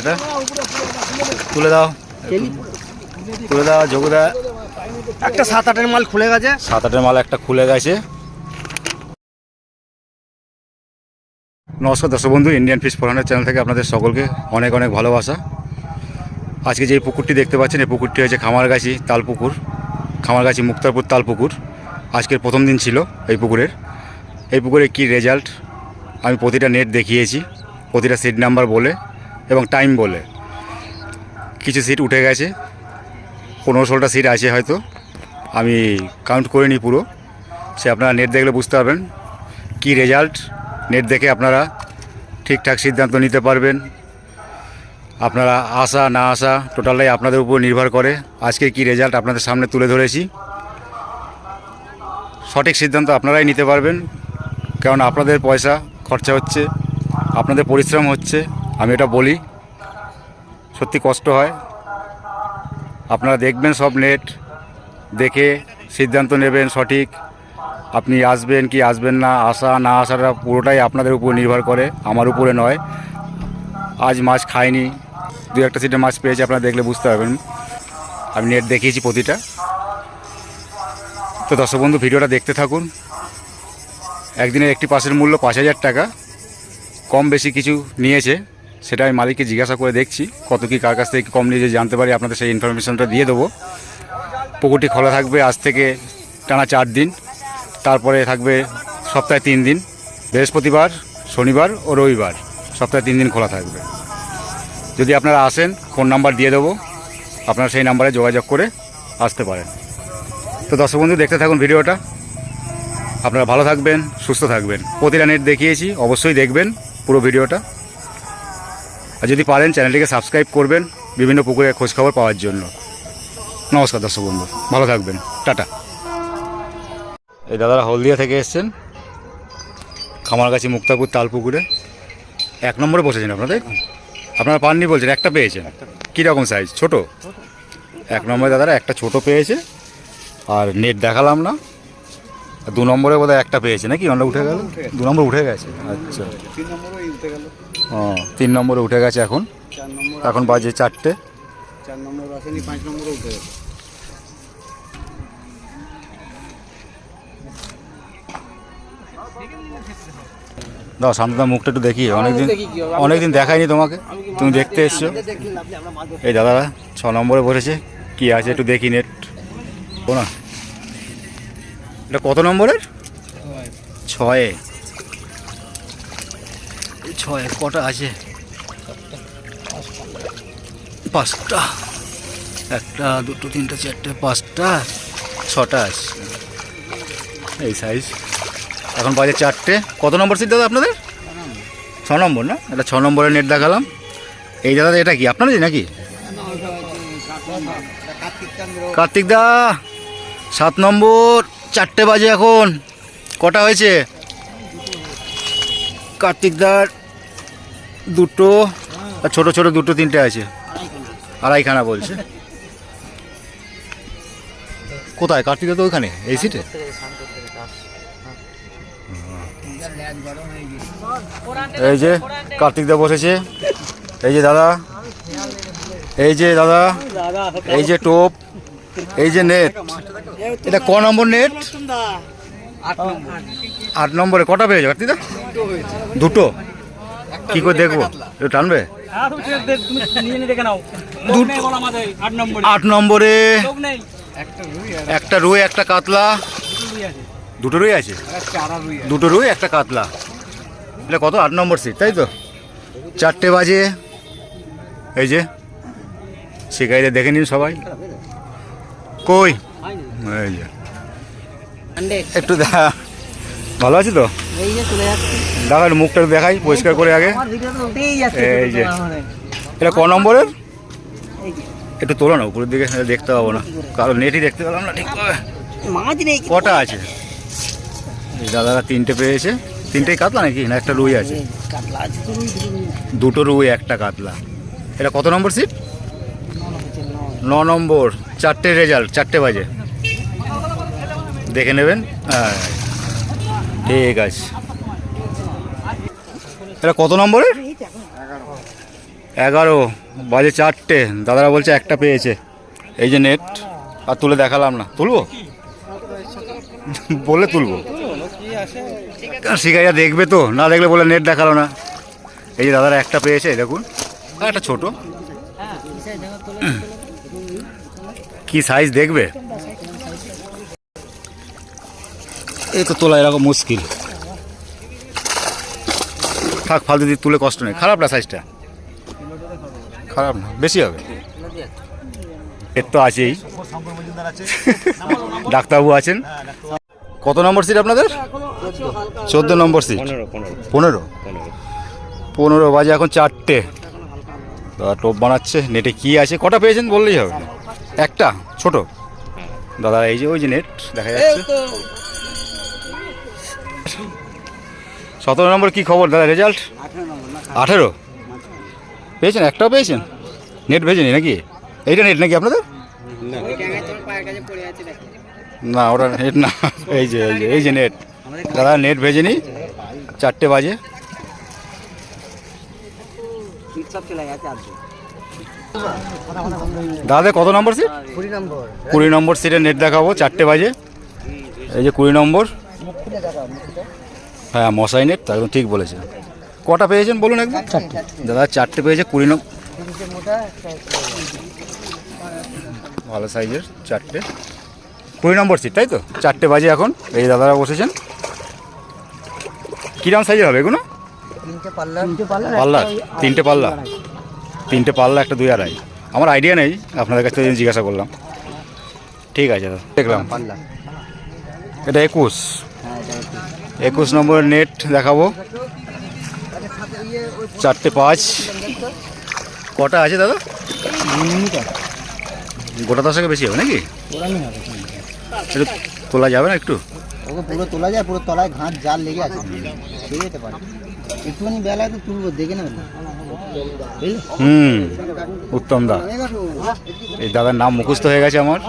এটা। তুলে দাও। তুলে দাও যোগুদা একটা সাত আটের মাল খুলে গেছে। সাত আটের মাল একটা খুলে গেছে। নমস্কার দর্শক বন্ধু ইন্ডিয়ান ফিশ ফোরানের চ্যানেল থেকে আপনাদের সকলকে অনেক অনেক ভালোবাসা। আজকে যে পুকুরটি দেখতে পাচ্ছেন এই পুকুরটি হচ্ছে খামারগাছি তাল পুকুর খামারগাছি মুক্তারপুর তাল পুকুর আজকের প্রথম দিন ছিল এই পুকুরের। এই পুকুরে কি রেজাল্ট আমি প্রতিটা নেট দেখিয়েছি প্রতিটা সিট নাম্বার বলে। এবং টাইম বলে। কিছু সিট উঠে গেছে। পনেরো ষোলোটা সিট আছে হয়তো। আমি কাউন্ট করিনি পুরো। সে আপনারা নেট দেখলে বুঝতে পারবেন কি রেজাল্ট নেট দেখে আপনারা ঠিকঠাক সিদ্ধান্ত নিতে পারবেন। আপনারা আসা, না আসা টোটালটাই আপনাদের উপর নির্ভর করে আজকে কি রেজাল্ট আপনাদের সামনে তুলে ধরেছি। সঠিক সিদ্ধান্ত আপনারাই নিতে পারবেন। কারণ আপনাদের পয়সা, খরচা হচ্ছে, আপনাদের পরিশ্রম হচ্ছে। আমি এটা বলি, সত্যি কষ্ট হয়। আপনারা দেখবেন সব নেট, দেখে সিদ্ধান্ত নেবেন সঠিক। আপনি আসবেন কি আসবেন না, আসা না আসাটা পুরোটাই আপনাদের উপর নির্ভর করে, আমার উপরে নয়। আজ মাছ খাইনি, দু একটা সিটে মাছ পেয়েছি, আপনারা দেখলে বুঝতে পারবেন। আমি নেট দেখিয়েছি প্রতিটা। তো দর্শক বন্ধু, ভিডিওটা দেখতে থাকুন। একদিনের একটি পাশের মূল্য পাঁচ হাজার টাকা, কম বেশি কিছু নিয়েছে। সেটা আমি মালিককে জিজ্ঞাসা করে দেখছি, কত কি কার কাছ থেকে কম নিয়েছে জানতে পারি, আপনাদের সেই ইনফরমেশনটা দিয়ে দেবো। পুকুরটি খোলা থাকবে আজ থেকে টানা চার দিন, তারপরে থাকবে সপ্তাহে তিন দিন, বৃহস্পতিবার, শনিবার ও রবিবার, সপ্তাহে তিন দিন খোলা থাকবে। যদি আপনারা আসেন, ফোন নাম্বার দিয়ে দেবো, আপনারা সেই নাম্বারে যোগাযোগ করে আসতে পারেন। তো দর্শক বন্ধু, দেখতে থাকুন ভিডিওটা। আপনারা ভালো থাকবেন, সুস্থ থাকবেন। প্রতিটা নেট দেখিয়েছি, অবশ্যই দেখবেন পুরো ভিডিওটা। আর যদি পারেন, চ্যানেলটিকে সাবস্ক্রাইব করবেন বিভিন্ন পুকুরের খোঁজখবর পাওয়ার জন্য। নমস্কার দর্শক বন্ধু, ভালো থাকবেন। টাটা। এই দাদারা হলদিয়া থেকে এসছেন খামারগাছি মুক্তাপুর তালপুকুরে। এক নম্বরে বসেছেন আপনাদের আপনারা পাননি বলছেন, একটা পেয়েছেন। কীরকম সাইজ ছোট? এক নম্বরে দাদারা একটা ছোট পেয়েছে, আর নেট দেখালাম না। দু নম্বরে বোধহয় একটা পেয়েছে নাকি? অন্য উঠে গেল? দু নম্বর উঠে গেছে? আচ্ছা। ও তিন নম্বরে উঠে গেছে এখন। এখন বাজে চারটে। চার নম্বর আসেনি পাঁচ নম্বরও উঠে গেল দাও শান্তদা মুখটা একটু দেখি অনেকদিন অনেকদিন দেখাইনি তোমাকে। তুমি দেখতে এসছো। এই দাদারা ছ নম্বরে বসেছে। কি আছে একটু দেখি নেট ও না এটা কত নম্বরের? ছয়ে। ছয়ে, কটা আছে? পাঁচটা। একটা, দুটো, তিনটে, চারটে, পাঁচটা, ছটা আছে। এই সাইজ এখন বাজে চারটে। কত নম্বর সিট দাদা আপনাদের? ছ নম্বর না? এটা ছ নম্বরের নেট দেখালাম। এই দাদা, এটা কি আপনারই নাকি? কার্তিক দা, সাত নম্বর। চারটে বাজে এখন। কটা হয়েছে? কার্তিক দার দুটো আর ছোটো ছোটো দুটো তিনটে আছে। আড়াইখানা বলছে। কোথায়? কার্তিক দা তো ওইখানে এই সিটে এই যে কার্তিক দা বসেছে। এই যে দাদা। এই যে দাদা। এই যে টোপ। এই যে নেট। এটা ক নম্বর নেট? আট নম্বরে। কটা পেয়েছে কার্তিক দা দুটো কি করে দেখব? একটু টানবে? আট নম্বরে। একটা রুই একটা কাতলা। দুটো রুই আছে? দুটো রুই একটা কাতলা। এটা কত? আট নম্বর সিট তাই তো? চারটে বাজে। এই যে শিকাইতে দেখে নিন সবাই। কই? এই যে। একটু দেখা। ভালো আছি তো? দেখান মুখটা দেখাই পরিষ্কার করে আগে। এই যে। এটা ক নম্বরের? একটু তোলো না উপরের দিকে দেখতে পাবো না। কারণ নেটই দেখতে পেলাম না ঠিক কটা আছে? দাদারা তিনটে পেয়েছে। তিনটেই কাতলা নাকি? না একটা রুই আছে? দুটো রুই। একটা কাতলা। এটা কত নম্বর সিট ন নম্বর। চারটে রেজাল্ট চারটে বাজে। দেখে নেবেন? হ্যাঁ। ঠিক আছে। এটা কত নম্বরের? এগারো। বাজে চারটে। দাদারা বলছে একটা পেয়েছে। এই যে নেট আর তুলে দেখালাম না। তুলবো? বলে তুলবো। শিকারিরা দেখবে তো? না দেখলে বলে নেট দেখাল না। এই যে দাদারা একটা পেয়েছে, দেখুন। একটা ছোট। কি সাইজ দেখবে? এই তো তোলা এরকম মুশকিল। থাক ফালতু দিয়ে তুলে কষ্ট নেই। খারাপ না সাইজটা খারাপ না বেশি হবে। এর তো আছেই। ডাক্তারবাবু আছেন? কত নম্বর সিট আপনাদের? চোদ্দ নম্বর সিট পনেরো পনেরো। বাজে এখন চারটে। টোপ বানাচ্ছে নেটে কি আছে? কটা পেয়েছেন বললেই হবে একটা ছোট। দাদা এই যে ওই যে নেট দেখা যাচ্ছে। সতেরো নম্বর কি খবর দাদা রেজাল্ট আঠেরো পেয়েছেন? একটাও পেয়েছেন? নেট ভেজেনি নাকি? এইটা নেট নাকি আপনাদের? না। ওটা নেট না। এই যে এই যে এই যে নেট দাদা নেট ভেজেনি? চারটে বাজে। চলে গেছে আর দাদা কত নম্বর সিট কুড়ি নম্বর। কুড়ি নম্বর সিটে নেট দেখাবো চারটে বাজে। এই যে কুড়ি নম্বর। হ্যাঁ মশাই নেট তো ঠিক বলেছে। কটা পেয়েছেন বলুন একদম দাদা চারটে পেয়েছে কুড়ি নম্বর ভালো সাইজের চারটে। কুড়ি নম্বর সিট তাই তো? চারটে বাজে এখন এই দাদারা বসেছেন। কিরম সাইজের হবে এগুলো? তিনটে পাল্লা তিনটে পাল্লা পাল্লা তিনটে পাল্লা একটা দুই আড়াই। আমার আইডিয়া নেই আপনাদের কাছ থেকে জিজ্ঞাসা করলাম। ঠিক আছে দাদা। দেখলাম। পাল্লা এটা একুশ। একুশ নম্বরের নেট দেখাবো। চারটে পাঁচ। কটা আছে দাদা? গোটা দশকে বেশি হবে নাকি? একটু তোলা যাবে না একটু? ওকে পুরো তোলা যায় পুরো তলায় ঘাস জাল লেগে আছে। পারে। একটুখানি বেলায় তো তুলবো দেখে নেবেন হুম, উত্তম দা। এই দাদার নাম মুখস্থ হয়ে গেছে আমার।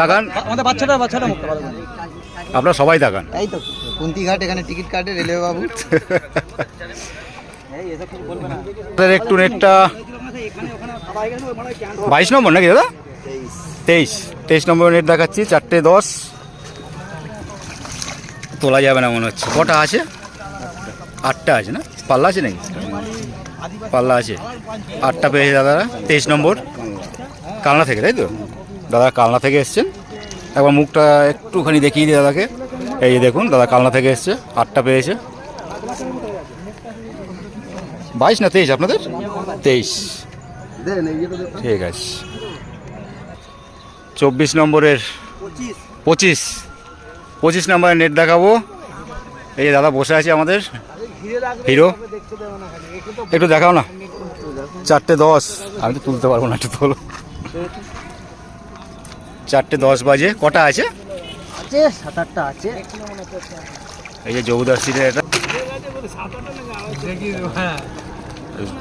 তাকান। আপনারা সবাই তাকান। এই তো কুন্তি ঘাট এখানে টিকিট কাটে রেলওয়ে বাবু একটু নেটটা বাইশ নম্বর নাকি দাদা? তেইশ। তেইশ নম্বর নেট দেখাচ্ছি, চারটে দশ। তোলা যাবে না মনে হচ্ছে। কটা আছে? আটটা আছে না? পাল্লা আছে নাকি? পাল্লা আছে। আটটা পেয়েছে দাদারা। তেইশ নম্বর। কালনা থেকে, তাই তো? দাদা কালনা থেকে এসছেন। একবার মুখটা একটুখানি দেখিয়ে দিই দাদাকে। এই যে দেখুন, দাদা কালনা থেকে এসছে। আটটা পেয়েছে। বাইশ না তেইশ আপনাদের? তেইশ। ঠিক আছে। চব্বিশ নম্বরের পঁচিশ। পঁচিশ নম্বরের নেট দেখাবো। এই যে দাদা বসে আছে আমাদের। হিরো একটু দেখাও না। চারটে দশ। আমি তো তুলতে পারব না একটু তোলো। চারটে দশ বাজে। কটা আছে? সাত আটটা আছে। এই যে জৌদার সিটের এটা।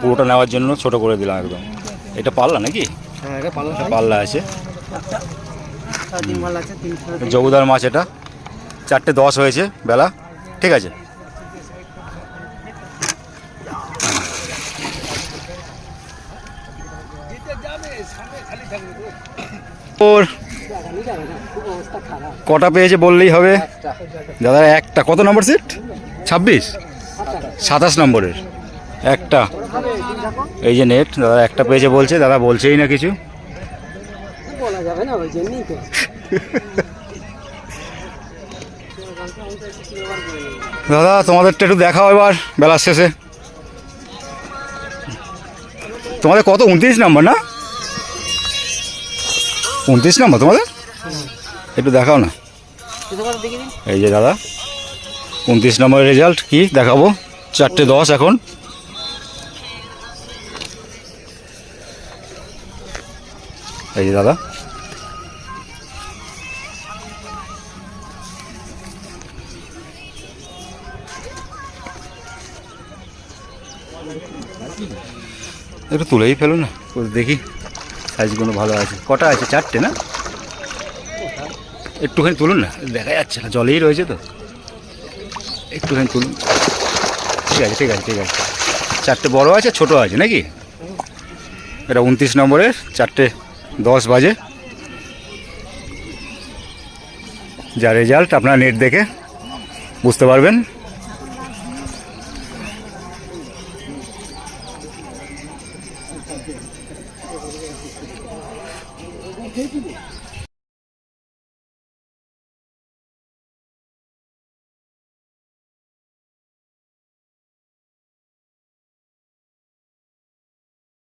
পুরোটা নেওয়ার জন্য ছোট করে দিলাম একদম। এটা পাল্লা নাকি? হ্যাঁ পাল্লা। আছে। জৌদার মাছ এটা। চারটে দশ হয়েছে, বেলা। ঠিক আছে। ওর কটা পেয়েছে বললেই হবে। দাদা, একটা। কত নম্বর সিট? ছাব্বিশ? সাতাশ নম্বরের। একটা। এই যে নেট, দাদা, একটা পেয়েছে বলছে, দাদা বলছেই না কিছু। দাদা, তোমাদেরটা একটু দেখাও এবার বেলার শেষে। তোমাদের কত, উনত্রিশ নম্বর না? উনত্রিশ নম্বর তোমাদের? একটু দেখাও না। এই যে দাদা, উনত্রিশ নম্বরের রেজাল্ট কি দেখাবো? চারটে দশ এখন। এই যে দাদা একটু তুলেই ফেলো না। দেখি সাইজগুলো ভালো আছে। কটা আছে? চারটে না? একটুখানি তুলুন না। দেখা যাচ্ছে না জলেই রয়েছে তো। একটুখানি তুলুন। ঠিক আছে ঠিক আছে ঠিক আছে। চারটে বড় আছে ছোট আছে নাকি? এটা উনত্রিশ নম্বরের চারটে দশ বাজে। যা রেজাল্ট আপনার নেট দেখে বুঝতে পারবেন।